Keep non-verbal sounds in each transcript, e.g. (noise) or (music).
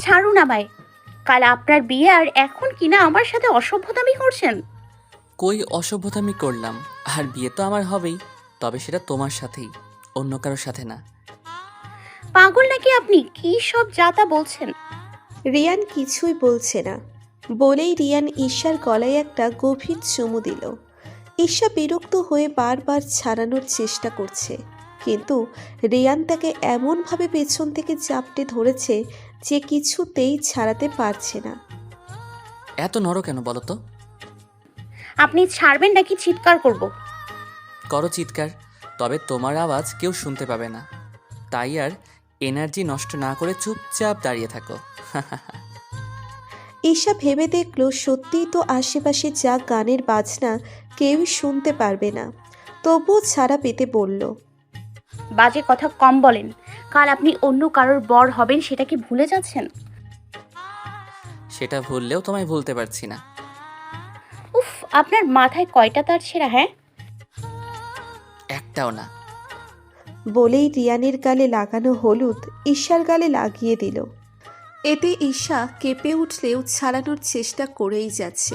ছাড়ুন আমায় কাল আপনার বিয়ে আর এখন কিনা আমার সাথে অসভ্যতামি করছেন? কই অসভ্যতামি করলাম? আর বিয়ে তো আমার হবেই তবে সেটা তোমার সাথেই অন্য কারোর সাথে না। পাগল নাকি আপনি? কি সব যাতা বলছেন? রিয়ান কিছুই বলছে না। বলেই রিয়ান ঈশার গলায় একটা গভীর চুমু দিল। ঈশা বিরক্ত হয়ে বারবার ছাড়ানোর চেষ্টা করছে। কিন্তু রিয়ান তাকে এমনভাবে পেছন থেকে চাপটে ধরেছে যে কিছুতেই ছাড়াতে পারছে না। এত নরো কেন বলো তো? আপনি ছাড়বেন নাকি চিৎকার করব? করো চিৎকার তবে তোমার আওয়াজ কেউ শুনতে পাবে না। তাই আর এনার্জি নষ্ট না করে চুপচাপ দাঁড়িয়ে থাকো। (laughs) ঈশা ভেবে দেখল সত্যিই তো আশেপাশে যা গানের বাজনা কেউই শুনতে পারবে না। তবুও ছাড়া পেতে বলল। বাজে কথা কম বলেন। কাল আপনি অন্য কারোর বর হবেন সেটা কি ভুলে যাচ্ছেন? সেটা ভুললেও তোমায় ভুলতে পারছি না। উফ আপনার মাথায় কয়টা তার ছেঁড়া হ্যাঁ? একটাও না। বলেই রিয়ানের গালে লাগানো হলুদ ঈশার গালে লাগিয়ে দিল। এতে ঈশা কেঁপে উঠলেও ছাড়ানোর চেষ্টা করেই যাচ্ছে।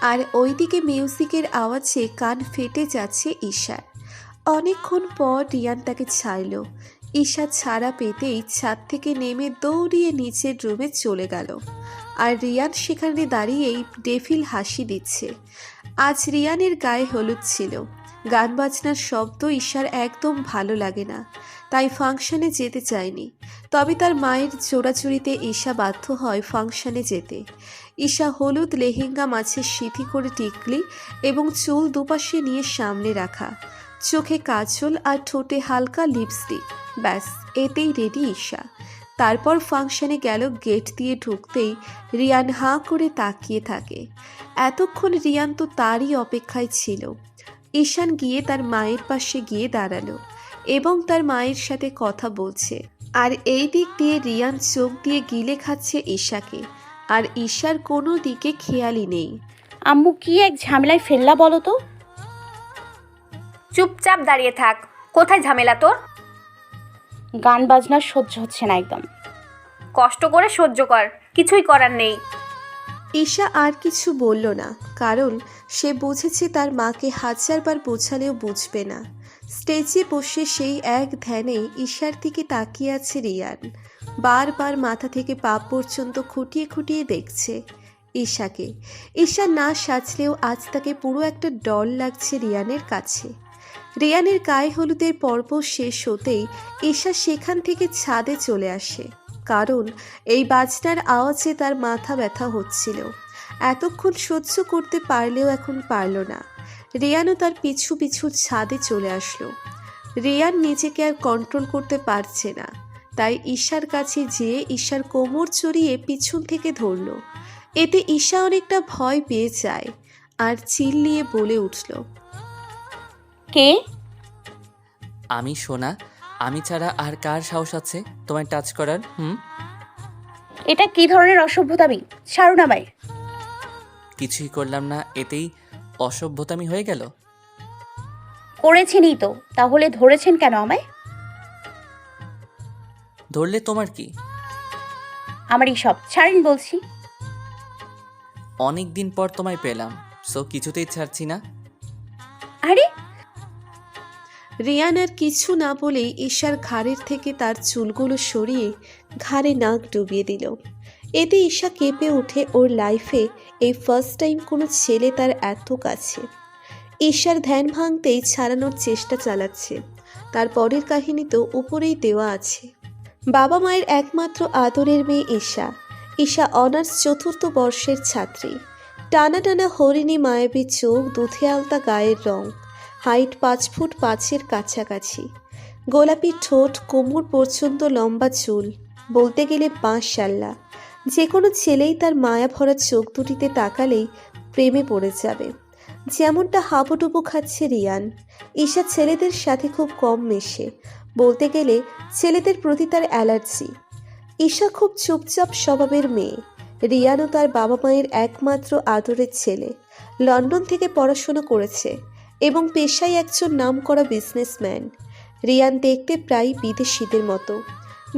আর ওইদিকে মিউজিকের আওয়াজে কান ফেটে যাচ্ছে ঈশার অনেকক্ষণ পর রিয়ান তাকে ছাড়ল। ঈশা ছাড়া পেতেই ছাদ থেকে নেমে দৌড়িয়ে নিচের রুমে চলে গেল। আর রিয়ান সেখানে দাঁড়িয়েই ডেফিল হাসি দিচ্ছে। আজ রিয়ানের গায়ে হলুদ ছিল। গান বাজনার শব্দ ঈশার একদম ভালো লাগে না। তাই ফাংশনে যেতে চায়নি। তবে তার মায়ের চোরাচুরিতে ঈশা বাধ্য হয় ফাংশনে যেতে। ঈশা হলুদ লেহেঙ্গা মাছের সিথি করে টিকলি এবং চুল দুপাশে নিয়ে সামনে রাখা। চোখে কাজল আর ঠোঁটে হালকা লিপস্টিক ব্যাস, এতেই রেডি ঈশা। তারপর ফাংশনে গেল গেট দিয়ে ঢুকতেই রিয়ান হাঁ করে তাকিয়ে থাকে। এতক্ষণ রিয়ান তো তারই অপেক্ষায় ছিল। ঈশান গিয়ে তার মায়ের পাশে গিয়ে দাঁড়াল এবং তার মায়ের সাথে কথা বলছে। আর এই দিক দিয়ে রিয়ান চোখ দিয়ে গিলে খাচ্ছে ঈশাকে। আর ঈশার কোনো দিকে খেয়ালই নেই। আম্মু, কি এক ঝামেলায় ফেললা বলো তো? চুপচাপ দাঁড়িয়ে থাক। কোথায় ঝামেলা তোর? গান বাজনা সহ্য হচ্ছে না একদম। কষ্ট করে সহ্য কর কিছুই করার নেই। ঈশা আর কিছু বলল না কারণ সে বুঝেছে তার মাকে হাজারবার বোঝালেও বুঝবে না। স্টেজে বসে সেই এক ধ্যানে ঈশার দিকে তাকিয়ে আছে রিয়ান। বারবার মাথা থেকে পা পর্যন্ত খুঁটিয়ে খুঁটিয়ে দেখছে ঈশাকে। ঈশা না সাজলেও আজ তাকে পুরো একটা ডল লাগছে রিয়ানের কাছে। রিয়ানের গায়ে হলুদের পর্ব শেষ হতেই ঈশা সেখান থেকে ছাদে চলে আসে। কারণ এই বাজনার আওয়াজে তার মাথা ব্যথা হচ্ছিল। এতক্ষণ সহ্য করতে পারলেও এখন পারল না। রিয়ানও তার পিছু পিছু ছাদে চলে আসলো। রিয়ান নিজেকে আর কন্ট্রোল করতে পারছে না। তাই ঈশার কাছে যেয়ে ঈশার কোমর চড়িয়ে পিছন থেকে ধরলো। এতে ঈশা অনেকটা ভয় পেয়ে যায় আর চিল্লিয়ে বলে উঠল কে? আমি সোনা। আমি ছাড়া আর কার সাহস আছে তোমায় টাচ করার হুম? এটা কি ধরনের অসভ্যতামি ছাড়ুন আমায়। কিছুই করলাম না এতেই অসভ্যতামি হয়ে গেল? করেছেনই তো তাহলে ধরেছেন কেন আমায়? ধরলে তোমার কি? আমারই সব। ছাড়েন বলছি। অনেক দিন পর তোমায় পেলাম সো কিছুতেই ছাড়ছি না। আরে রিয়ান আর কিছু না বলেই ঈশার ঘাড়ের থেকে তার চুলগুলো সরিয়ে ঘাড়ে নাক ডুবিয়ে দিল। এতে ঈশা কেঁপে উঠে ওর লাইফে এই ফার্স্ট টাইম কোনো ছেলে তার এত কাছে। ঈশার ধ্যান ভাঙতেই ছাড়ানোর চেষ্টা চালাচ্ছে। তার পরের কাহিনী তো উপরেই দেওয়া আছে। বাবা মায়ের একমাত্র আদরের মেয়ে ঈশা। ঈশা অনার্স চতুর্থ বর্ষের ছাত্রী। টানা টানা হরিণী মায়াবী চোখ, দুধে আলতা গায়ের রং। হাইট পাঁচ ফুট পাঁচের কাছাকাছি। গোলাপি ঠোঁট, কোমর পর্যন্ত লম্বা চুল, বলতে গেলে বাঁশ শাল্লা। যে কোনো ছেলেই তার মায়া ভরা চোখ দুটিতে তাকালেই প্রেমে পড়ে যাবে। যেমনটা হাবুডুবু খাচ্ছে রিয়ান। ঈশা ছেলেদের সাথে খুব কম মেশে। বলতে গেলে ছেলেদের প্রতি তার অ্যালার্জি। ঈশা খুব চুপচাপ স্বভাবের মেয়ে। রিয়ানও তার বাবা মায়ের একমাত্র আদরের ছেলে। লন্ডন থেকে পড়াশোনা করেছে। এবং পেশায় একজন নামকরা বিজনেসম্যান রিয়ান দেখতে প্রায় বিদেশিদের মতো।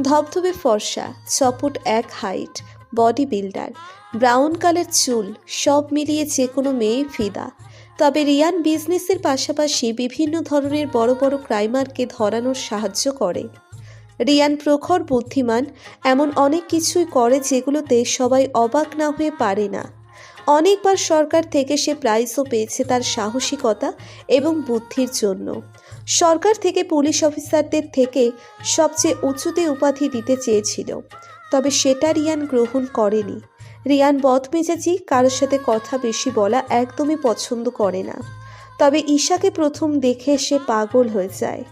ধবধবে ফর্সা, চপট এক height body builder brown colour চুল, সব মিলিয়ে যে কোনো মেয়ে ফিদা। তবে রিয়ান বিজনেসের পাশাপাশি বিভিন্ন ধরনের বড় বড় ক্রাইমারকে ধরানোর সাহায্য করে। রিয়ান প্রখর, বুদ্ধিমান, এমন অনেক কিছুই করে যেগুলোতে সবাই অবাক না হয়ে পারে না। অনেকবার সরকার থেকে সে প্রাইজও পেয়েছে তার সাহসিকতা এবং বুদ্ধির জন্য। সরকার থেকে পুলিশ অফিসারদের থেকে সবচেয়ে উঁচুতে উপাধি দিতে চেয়েছিল। তবে সেটা রিয়ান গ্রহণ করেনি। রিয়ান বদমেজাজি, কারোর সাথে কথা বেশি বলা একদমই পছন্দ করে না। তবে ঈশাকে প্রথম দেখে সে পাগল হয়ে যায়।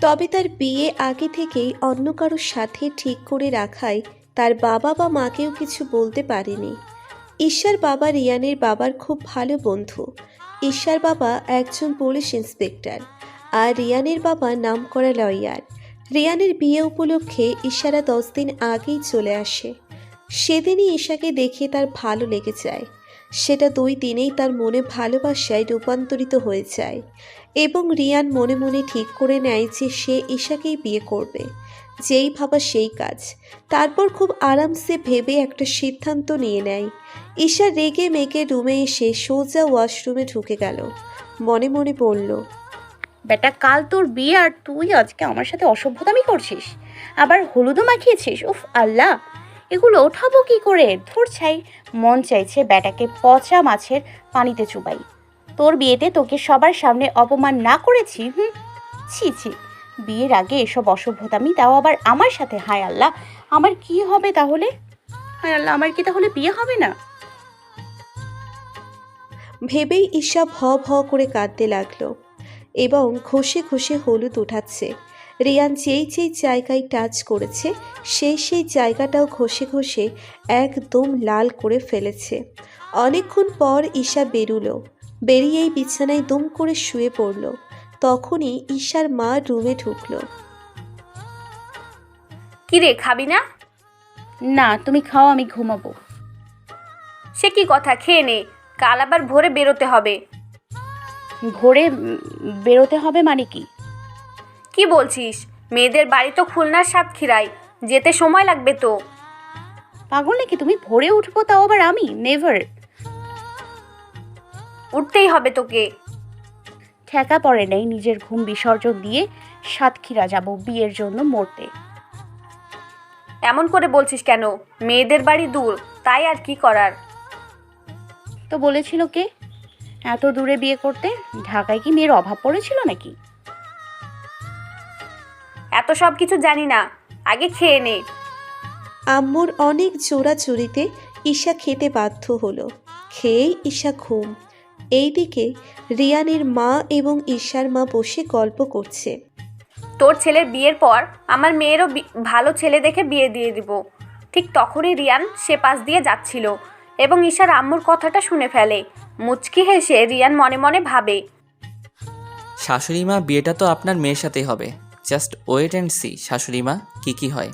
তবে তার বিয়ে আগে থেকেই অন্য কারোর সাথে ঠিক করে রাখায় তার বাবা বা মাকেও কিছু বলতে পারেনি। ঈশার বাবা রিয়ানের বাবার খুব ভালো বন্ধু। ঈশার বাবা একজন পুলিশ ইন্সপেক্টর, আর রিয়ানের বাবা নামকরা লয়ার। রিয়ানের বিয়ে উপলক্ষে ঈশারা দশ দিন আগেই চলে আসে। সেদিনই ঈশাকে দেখে তার ভালো লেগে যায়। সেটা দুই দিনেই তার মনে ভালোবাসায় রূপান্তরিত হয়ে যায় এবং রিয়ান মনে মনে ঠিক করে নেয় যে সে ঈশাকেই বিয়ে করবে। যেই ভাবা সেই কাজ। তারপর খুব আরামসে ভেবে একটা সিদ্ধান্ত নিয়ে নেয়। ঈশা রেগে মেগে রুমে এসে সোজা ওয়াশরুমে ঢুকে গেল। মনে মনে বলল, বেটা, কাল তোর বিয়ে আর তুই আজকে আমার সাথে অসভ্যতামি করছিস? আবার হলুদও মাখিয়েছিস? উফ, আল্লাহ! এগুলো ওঠাবো কি করে? ধর ছাই, মন চাইছে বেটাকে পচা মাছের পানিতে চুবাই। তোর বিয়েতে তোকে সবার সামনে অপমান না করেছি, হুম? ছি ছি বিয়ের আগে এসব অসভ্যতামি তাও আবার আমার সাথে? হায় আল্লাহ, আমার কি হবে তাহলে? হায় আল্লাহ, আমার কি তাহলে বিয়ে হবে না? ভেবেই ঈশা ভ ভ করে কাঁদতে লাগল এবং ঘষে ঘষে হলুদ উঠাচ্ছে। রিয়ান যেই যেই জায়গায় টাচ করেছে, সেই সেই জায়গাটাও ঘষে ঘষে একদম লাল করে ফেলেছে। অনেকক্ষণ পর ঈশা বেরুলো, বেরিয়েই বিছানায় দুম করে শুয়ে পড়ল। তখনই ঈশার মা রুমে ঢুকলো। কি রে খাবি না? না তুমি খাও আমি ঘুমাবো। সে কি কথা? খেয়ে নে। কাল আবার ভোরে বেরোতে হবে। ভোরে উম, বেরোতে হবে মানে কি? কি বলছিস? মেয়েদের বাড়ি তো খুলনার সাতক্ষীরায়। যেতে সময় লাগবে তো। পাগল নাকি? তুমি ভোরে উঠবো তাও আবার আমি? নেভার উঠতেই হবে তোকে। ঠেকা পড়ে নেই নিজের ঘুম বিসর্জন দিয়ে সাতক্ষীরা যাব বিয়ের জন্য মরতে। এমন করে বলছিস কেন? মেয়েদের বাড়ি দূর তাই আর কি করার? তো বলেছিল কে? এত দূরে বিয়ে করতে? ঢাকায় কি মেয়ের অভাব পড়েছিল নাকি? এত সব কিছু জানি না আগে খেয়ে নে। আম্মুর অনেক জোড়াচুরিতে ঈশা খেতে বাধ্য হলো। খেয়েই ঈশা ঘুম। এইদিকে রিয়ানের মা এবং ঈশার মা বসে গল্প করছে। তোর ছেলের বিয়ের পর আমার মেয়েরও বি- ভালো ছেলে দেখে বিয়ে দিয়ে দিব। ঠিক তখনই রিয়ান সে পাশ দিয়ে যাচ্ছিল এবং ঈশার আম্মুর কথাটা শুনে ফেলে। মুচকি হেসে রিয়ান মনে মনে ভাবে শাশুড়ি মা বিয়েটা তো আপনার মেয়ের সাথেই হবে। জাস্ট ওয়েট অ্যান্ড সি শাশুড়ি মা কী কী হয়।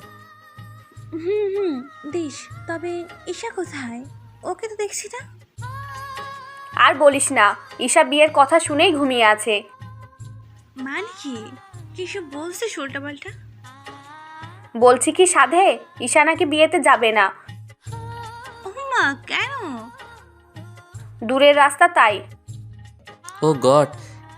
হুম হুম দিস তবে ঈশা কোথায়? ওকে তো দেখছি না? আর বলিস না ঈশা বিয়ের কথা শুনেই ঘুমিয়ে আছে। মানে কি? কিসব বলছিস উল্টাপাল্টা? বলছি কি সাধে ঈশা নাকি বিয়েতে যাবে না। ও মা কেন? দূরের রাস্তা তাই। ও গড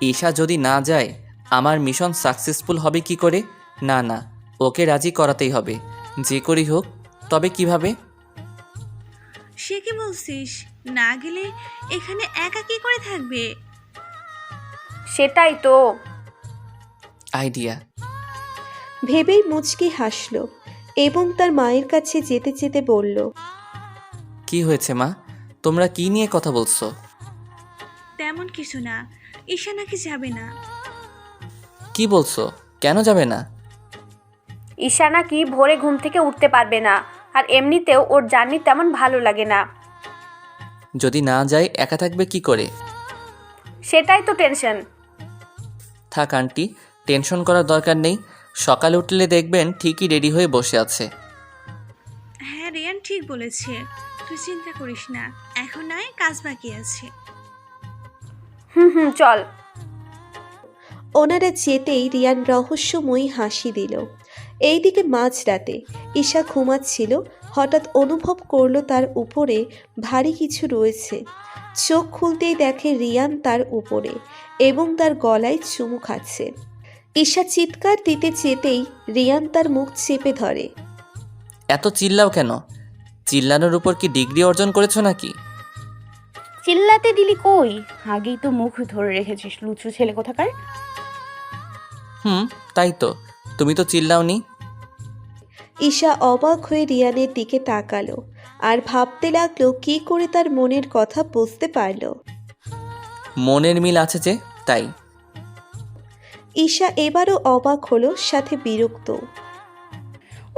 ঈশা যদি না যায় আমার মিশন সাকসেসফুল হবে কি করে? না না ওকে রাজি করাতেই হবে। যে করি হোক তবে কীভাবে? সে কি বলছিস? না গেলে এখানে একা কি করে থাকবে? সেটাই তো। আইডিয়া। ভেবেই মুচকি হাসল এবং তার মায়ের কাছে যেতে যেতে বলল কি হয়েছে মা? তোমরা কি নিয়ে কথা বলছো? তেমন কিছু না। ঈশা নাকি যাবে না। কি বলছো? কেন যাবে না? ঈশা নাকি ভোরে ঘুম থেকে উঠতে পারবে না। আর এমনিতেও ওর জার্নি তেমন ভালো লাগে না। যদি না যায় একা থাকবে কি করে? সেটাই তো টেনশন থাক আন্টি টেনশন করার দরকার নেই। সকালে উঠলে দেখবেন ঠিকই রেডি হয়ে বসে আছে। হ্যাঁ রিয়ান ঠিক বলেছে। তুই চিন্তা করিস না এখন নয় কাজ বাকি আছে। হুম হুম চল। ওনারা যেতেই রিয়ান রহস্যময়ী হাসি দিল। এইদিকে মাঝরাতে ঈশা ঘুমাচ্ছিল হঠাৎ অনুভব করল তার উপরে ভারী কিছু রয়েছে। চোখ খুলতেই দেখে রিয়ান তার উপরে এবং তার গলায় চুমু খাচ্ছে। ঈশা চিৎকার দিতে চেতেই রিয়ান তার মুখ চেপে ধরে। এত চিল্লাও কেন? চিল্লানোর উপর কি ডিগ্রি অর্জন করেছ নাকি? চিল্লাতে দিলি কই? আগেই তো মুখ ধরে রেখেছিস লুচু ছেলে কোথাকার? হুম তাই তো। তুমি তো চিল্লাওনি। ঈশা অবাক হয়ে রিয়ানের দিকে তাকালো আর ভাবতে লাগল কি করে তার মনের কথা বুঝতে পারল। মনের মিল আছে যে তাই। ঈশা এবারও অবাক হলো সাথে বিরক্ত।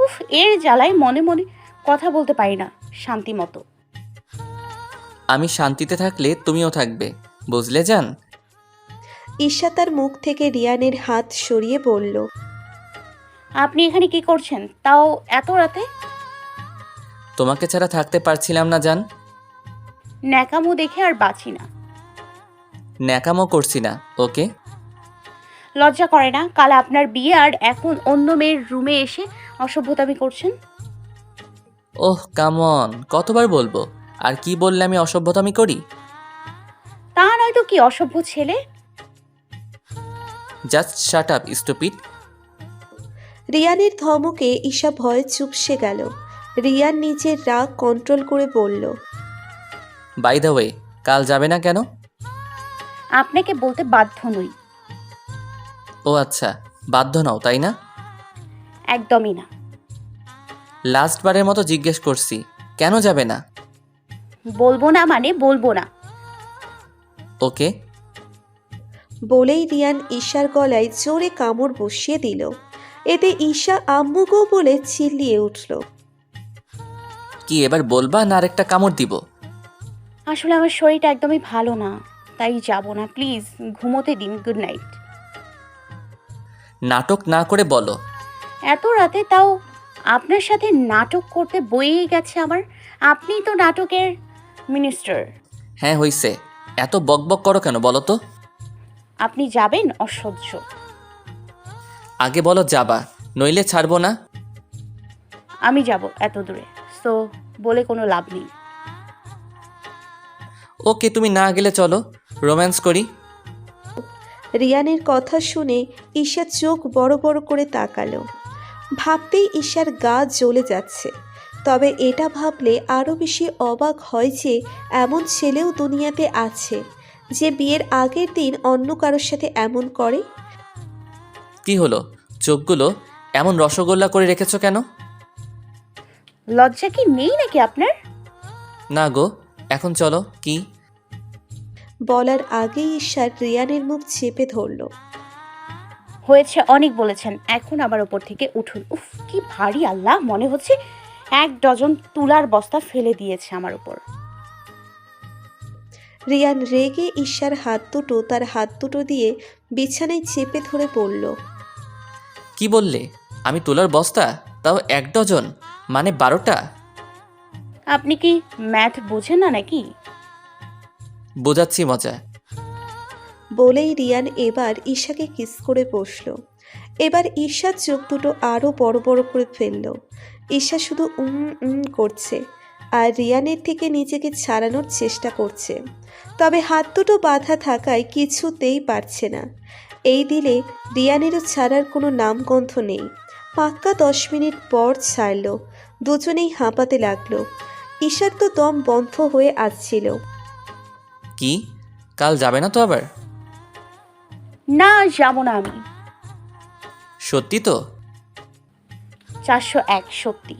উফ এর জ্বালায় মনে মনে কথা বলতে পারি না শান্তি মতো। আমি শান্তিতে থাকলে তুমিও থাকবে বুঝলে যান ঈশা তার মুখ থেকে রিয়ানের হাত সরিয়ে বলল আপনি এখানে কি করছেন? তাও এত রাতে? তোমাকে ছাড়া থাকতে পারছিলাম না জান। ন্যাকামো দেখে আর বাঁচি না। ন্যাকামো করছি না ওকে? লজ্জা করে না কাল আপনার বিয়ে আর এখন অন্য মেয়ের রুমে এসে অসভ্যতামি করছেন? ওহ কামন কতবার বলব? আর কি বললে আমি অসভ্যতামি করি? তা নয় তো কি অসভ্য ছেলে? জাস্ট শাট আপ স্টুপিড রিয়ানের ধমকে ঈশা ভয়ে চুপসে গেল। রিয়ান নিজের রাগ কন্ট্রোল করে বলল বাই দ্য ওয়ে কাল যাবে না কেন? আপনাকে বলতে বাধ্য নই। ও আচ্ছা বাধ্য নাও তাই না? একদমই না। লাস্ট বারের মতো জিজ্ঞেস করছি কেন যাবে না? বলব না মানে বলব না। ওকে। বলেই রিয়ান ঈশার গলায় জোরে কামড় বসিয়ে দিল। এতে ঈশা আম্মুগো বলে চিল্লিয়ে উঠল। কি এবার বলবা না আরেকটা কামড় দিব? আসলে আমার শরীরটা একদমই ভালো না তাই যাব না প্লিজ ঘুমোতে দিন গুড নাইট। নাটক না করে বলো। এত রাতে তাও আপনার সাথে নাটক করতে বইয়ে গেছে আমার আপনি তো নাটকের মিনিস্টার। হ্যাঁ হইছে। এত বকবক করো কেন বলো তো? আপনি যাবেন অসহ্য। আগে বলো যাবা নইলে ছাড়বো না? আমি যাব এত দূরে সো বলে কোনো লাভ নেই। ওকে তুমি না গেলে চলো রোম্যান্স করি। রিয়ানের কথা শুনে ঈশা চোখ বড় বড় করে তাকালো। ভাবতেই ঈশার গা জ্বলে যাচ্ছে তবে এটা ভাবলে আরও বেশি অবাক হয় যে এমন ছেলেও দুনিয়াতে আছে যে বিয়ের আগের দিন অন্য কারোর সাথে এমন করে। কি হলো? চোখগুলো এমন রসগোল্লা করে রেখেছো কেন? লজ্জা কি নেই নাকি আপনার? না গো এখন চলো কি? বলার আগেই ঈশার রিয়ানের মুখ চেপে ধরল। হয়েছে অনেক বলেছেন এখন আবার ওপর থেকে উঠুন। উফ কি ভারী আল্লাহ মনে হচ্ছে এক ডজন তুলার বস্তা ফেলে দিয়েছে আমার উপর। রিয়ান রেগে ঈশার হাত দুটো তার হাত দুটো দিয়ে বিছানায় চেপে ধরে পড়ল কি বললে? আমি তোলার বস্তা? তাও এক ডজন? মানে বারোটা? আপনি কি ম্যাথ বোঝেন না নাকি? বোঝাচ্ছি মজা। বলেই রিয়ান এবার ঈশাকে কিস করে বসল। এবার ঈশার চোখ দুটো আরও বড় বড় করে ফেলল। ঈশা শুধু উম উম করছে। আর রিয়ানের থেকে নিজেকে ছাড়ানোর চেষ্টা করছে। তবে হাত দুটো বাঁধা থাকায় কিছুতেই পারছে না। এই দিলে রিয়ানেরও ছাড়ার কোনো নামগন্ধ নেই। পাক্কা দশ মিনিট পর ছাড়ল। দুজনেই হাঁপাতে লাগল। ঈশার তো দম বন্ধ হয়ে আসছিল। কি? কাল যাবে না তো আবার? না যাব না আমি। সত্যি তো? চারশো এক সত্যি।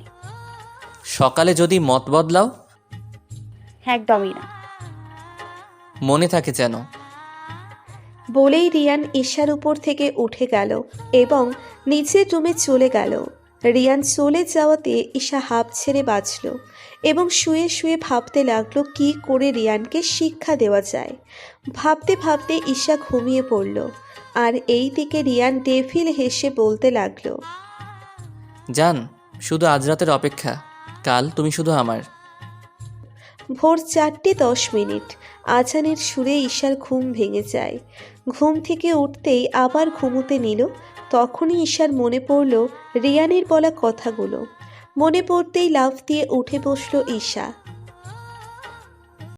সকালে যদি মত বদলাও? একদমই না। মনে থাকে যেন। বলেই রিয়ান ঈশার উপর থেকে উঠে গেল এবং নিচের রুমে চলে গেল। রিয়ান চলে যাওয়াতে ঈশা হাঁপ ছেড়ে বাঁচল এবং শুয়ে শুয়ে ভাবতে লাগল কি করে রিয়ানকে শিক্ষা দেওয়া যায়। ভাবতে ভাবতে ঈশা ঘুমিয়ে পড়ল আর এই দিকে রিয়ান ডেফিল হেসে বলতে লাগল জান শুধু আজ রাতের অপেক্ষা। কাল তুমি শুধু আমার। ভোর চারটে দশ মিনিট। আজানের সুরে ঈশার ঘুম ভেঙে যায়। ঘুম থেকে উঠতেই আবার ঘুমোতে নিল। তখনই ঈশার মনে পড়ল রিয়ানের বলা কথাগুলো। মনে পড়তেই লাফ দিয়ে উঠে বসল ঈশা।